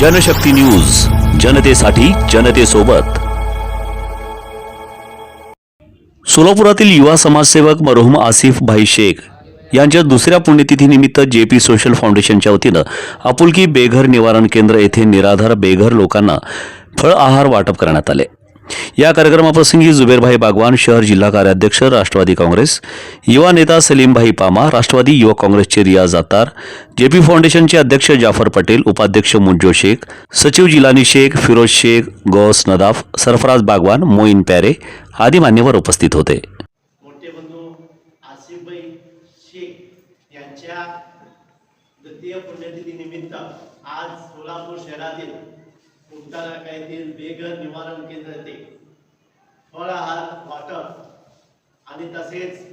Janshakti news जनतेसाठी जनतेसोबत. सोलापुरातील युवा समाजसेवक मरहूम आसिफ भाई शेख यांच्या दुसऱ्या पुण्यतिथीनिमित्त जे पी सोशल फाउंडेशनच्या वतीनं आपुलकी बेघर निवारण केंद्र येथे निराधार बेघर लोकांना फळ आहार वाटप करण्यात आले. या कार्यक्रमाप्रसंगी जुबेरभाई बागवान शहर जिल्हा कार्याध्यक्ष राष्ट्रवादी काँग्रेस युवा नेता सलीमभाई पामा राष्ट्रवादी युवक काँग्रेसचे रियाज अत्तार जेपी फाउंडेशनचे अध्यक्ष जाफर पटेल उपाध्यक्ष मुज्जो शेख सचिव जिलानी शेख फिरोज शेख गौस नदाफ सरफराज बागवान मोईन प्यारे आदी मान्यवर उपस्थित होते. पुण्यतिथी निमित्त आज सोलापूर शहरातील कुमटा नाका येथील बेघर निवारण केंद्र ते फळ आहार वाटप आणि तसेच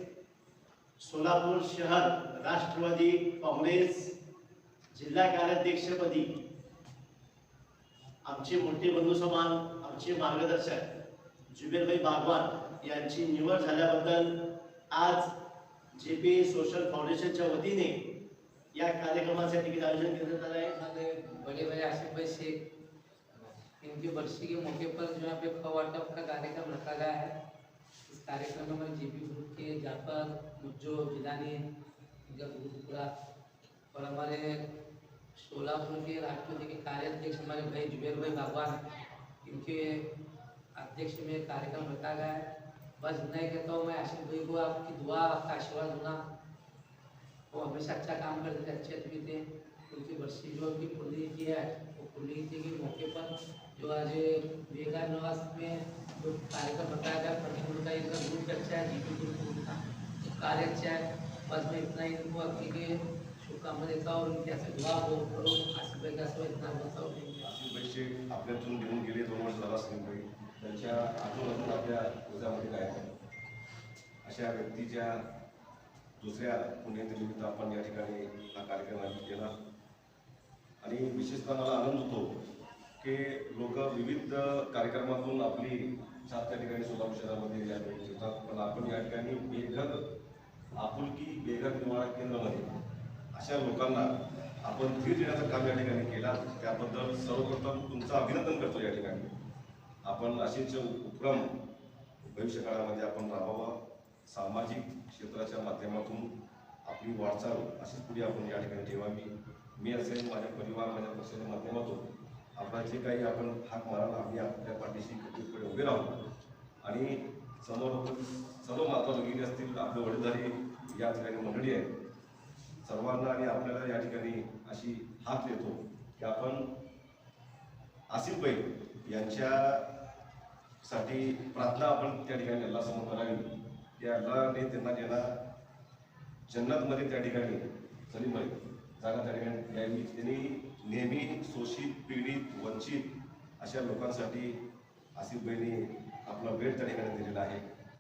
सोलापूर शहर राष्ट्रवादी काँग्रेस जिल्हा कार्याध्यक्षपदी आमचे मोठे बंधू समान आमचे मार्गदर्शक जुबेरभाई बागवान यांची निवड झाल्याबद्दल आज जे पी सोशल फाउंडेशनच्या वतीने या कार्यक्रमासाठी आयोजन करण्यात आलं आहे. बड़े बड़े आसिफ भाई शेख इनकी बरसी के मौके पर जो यहाँ पे फवाटप का कार्यक्रम रखा गया है। इस कार्यक्रम में जीपी ग्रुप के जाफ़र, मुज्जो जिलानी इनका पूरा और हमारे सोलापुर के राष्ट्रपति के कार्याध्यक्ष हमारे भाई जुबेर भाई बागवान इनके अध्यक्ष में कार्यक्रम रखा गया है। बस इतना ही कहता हूँ मैं आसिफ भाई को आपकी दुआ, आपका आशीर्वाद दूँगा। वो हमेशा अच्छा काम करते थे, अच्छे थे उनकी बरसी जो उनकी की है खुली पुण्यतिथि के मौके पर जो आज बेकार निवास में जो कार्यक्रम बताया गया प्रतिकूल का इनका ग्रुप अच्छा है जीपी ग्रुप का कार्य अच्छा है। बस मैं इतना ही इनको अग्नि के शुभकामना देता हूँ उनके उनकी ऐसे दुआ हो करो आशीर्वाद का सब इतना बताओ पैसे आपल्यातून घेऊन गेले दोन वर्ष झाला असतील काही त्यांच्या आठवण आपल्या उद्यामध्ये काय अशा व्यक्तीच्या दुसऱ्या पुण्यतिनिमित्त आपण या ठिकाणी हा कार्यक्रम आयोजित आणि विशेषतः मला आनंद होतो की लोक विविध कार्यक्रमातून आपली साथ त्या ठिकाणी सोलापूर शहरामध्ये या ठेवतात पण आपण या ठिकाणी बेघर आपुलकी बेघर निवारण केंद्रामध्ये अशा लोकांना आपण धीर देण्याचं काम या ठिकाणी केला त्याबद्दल सर्वप्रथम तुमचं अभिनंदन करतो या ठिकाणी. आपण असेच उपक्रम भविष्य काळामध्ये आपण राबवा सामाजिक क्षेत्राच्या माध्यमातून आपली वाटचाल अशीच पुढे आपण या ठिकाणी ठेवावी. मी असेल माझ्या परिवार माझ्या पक्षाच्या माध्यमातून आपला जे काही आपण हाक माराल आम्ही आपल्या पाठीशी कधीपुढे उभे राहू. आणि समोर सर्व माता भगिनी असतील आपले वडीलधारी या ठिकाणी मंडळी आहे सर्वांना आणि आपल्याला या ठिकाणी अशी हाक देतो की आपण आसिफ भाई यांच्यासाठी प्रार्थना आपण त्या ठिकाणी अल्लासमोर करावी. की अल्लाने त्यांना ज्यांना जन्नतमध्ये त्या ठिकाणी सलीम भाई जागा त्या ठिकाणी त्यांनी नेहमी शोषित पीडित वंचित अशा लोकांसाठी आसिफ बहिणी आपला वेळ त्या ठिकाणी दिलेला आहे.